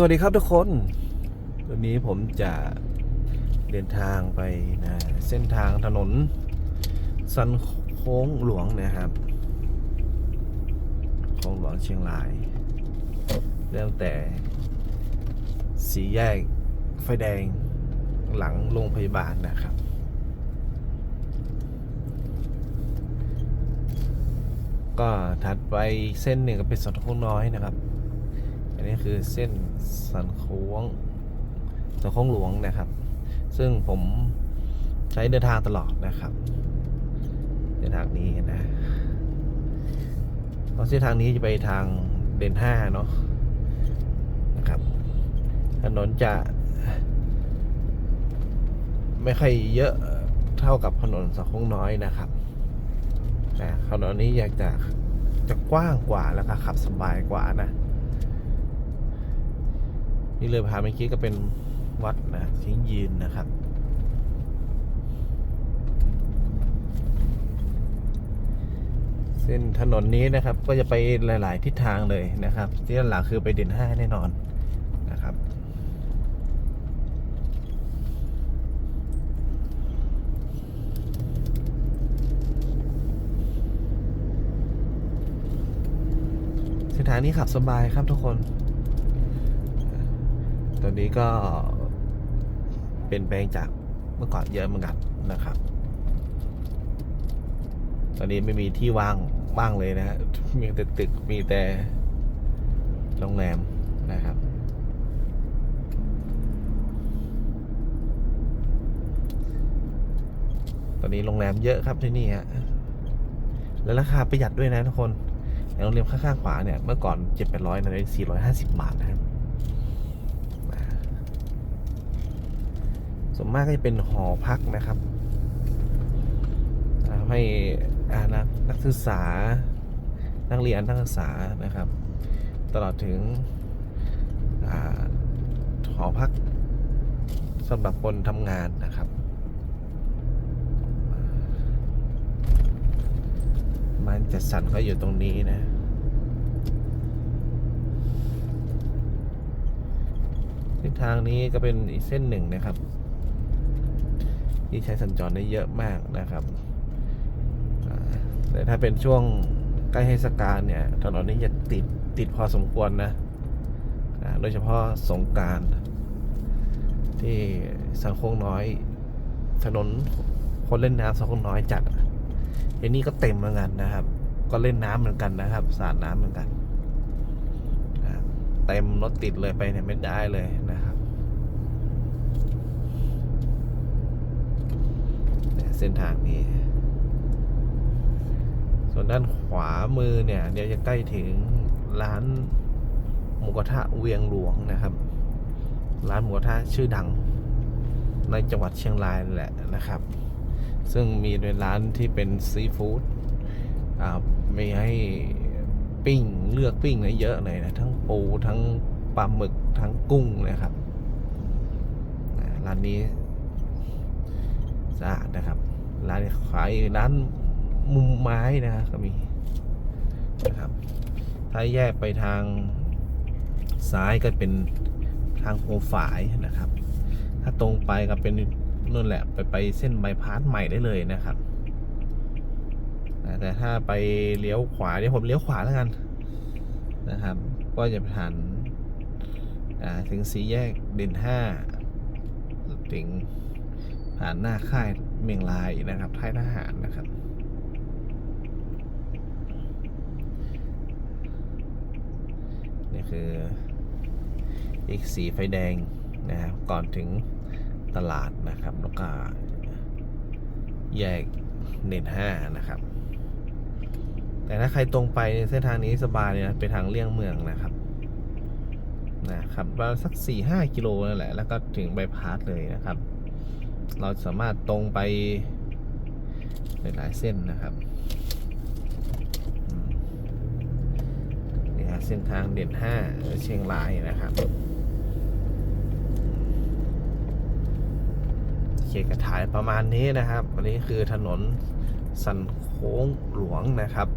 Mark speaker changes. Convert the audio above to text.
Speaker 1: สวัสดีครับทุกคน วันนี้ผมจะเดินทางไปนะเส้นทางถนน สันโค้งหลวงนะครับโค้งหลวงเชียงราย เริ่มแต่สีแยกไฟแดงหลังโรงพยาบาลนะครับ ก็ถัดไปเส้นหนึ่งก็เป็นสันโค้งน้อยนะครับ อันนี้คือเส้นสันโค้งสันโค้งหลวงนะครับ ซึ่งผมใช้เดินทางตลอดนะครับเส้นทางนี้นะเพราะเส้นทางนี้จะไปทางเด่นห้าเนาะนะครับถนนจะไม่ค่อยเยอะเท่ากับถนนสันโค้งน้อยนะครับแต่ถนนนี้อยากจะจะกว้างกว่าแล้วก็ขับสบายกว่านะ นี่เลยพาเมื่อกี้ก็เป็นวัดนะทิ้งยืนนะครับเส้นถนนนี้นะครับก็จะไปหลาย ๆ ทิศทางเลยนะครับที่ด้านหลังคือไปเด่นห้าแน่นอนนะครับ เส้นทางนี้ขับสบายครับทุกคน ตอนนี้ก็เปลี่ยนแปลงจากเมื่อก่อนเยอะเหมือนกันนะครับ ตอนนี้ไม่มีที่ว่างว่างเลยนะฮะมีแต่ตึกมีแต่โรงแรมนะครับ ตอนนี้โรงแรมเยอะครับที่นี่ฮะ แล้วราคาประหยัดด้วยนะทุกคน โรงแรมข้างๆขวาเนี่ย เมื่อก่อนเจ็ดแปดร้อยนะสี่ร้อยห้าสิบบาทนะครับ ส่วนมากก็จะเป็นหอพักนะครับทำให้นักนักศึกษา นักเรียนนักศึกษานะครับ ตลอดถึงอหอพักสำหรับคนทำงานนะครับมันจัดสรรก็อยู่ตรงนี้นะเส้นทางนี้ก็เป็นอีกเส้นหนึ่งนะครับ ที่ใช้สัญจรได้เยอะมากนะครับ แต่ถ้าเป็นช่วงใกล้เทศกาลเนี่ยถนนนี้จะติดติดพอสมควรนะโดยเฉพาะสงการที่สังคงน้อย ถนนคนเล่นน้ำสังคงน้อยจัดเดี๋ยวนี้ก็เต็มเหมือนกันนะครับ ก็เล่นน้ำเหมือนกันนะครับ สาดน้ำเหมือนกันเต็มรถติดเลยไปเนี่ยไม่ได้เลยนะครับ เส้นทางนี้ ส่วนด้านขวามือเนี่ย เดี๋ยวจะใกล้ถึงร้านหมูกระทะเวียงหลวงนะครับ ร้านหมูกระทะชื่อดัง ในจังหวัดเชียงรายแหละนะครับ ซึ่งมีเป็นร้านที่เป็นซีฟู้ดอ่ามีให้ปิ้งเลือกปิ้งเนี่ยเยอะเลยนะ ทั้งปูทั้งปลาหมึกทั้งกุ้งนะครับร้านนี้ สะอาดนะครับ ร้านขายร้านมุมไม้นะครับก็มีนะครับ ถ้าแยกไปทางซ้ายก็เป็นทางโปรฝายนะครับ ถ้าตรงไปก็เป็นนู่นแหละไปไปเส้นใบายพาสใหม่ได้เลยนะครับ แต่ถ้าไปเลี้ยวขวาเดี๋ยวผมเลี้ยวขวาแล้วกันนะครับ ก็จะผ่านถึงสีแยกเด่นห้าถึง ผ่านหน้าค่ายเมียงรายนะครับค่ายทหารนะครับ นี่คืออีกสีไฟแดงนะครับก่อนถึงตลาดนะครับ แล้วก็แยกเน็ตห้านะครับ แต่ถ้าใครตรงไปเส้นทางนี้สบายเลยนะเป็นทางเลี่ยงเมืองนะครับนะครับประมาณสักสี่ห้ากิโลนั่นแหละ แล้วก็ถึงใบายพาสเลยนะครับ เราสามารถตรงไปหลายๆเส้นนะครับนี่ฮะเส้นทางเด่นห้าเชียงรายนะครับโอเคกระถ่ายประมาณนี้นะครับ อันนี้คือถนนสันโค้งหลวงนะครับ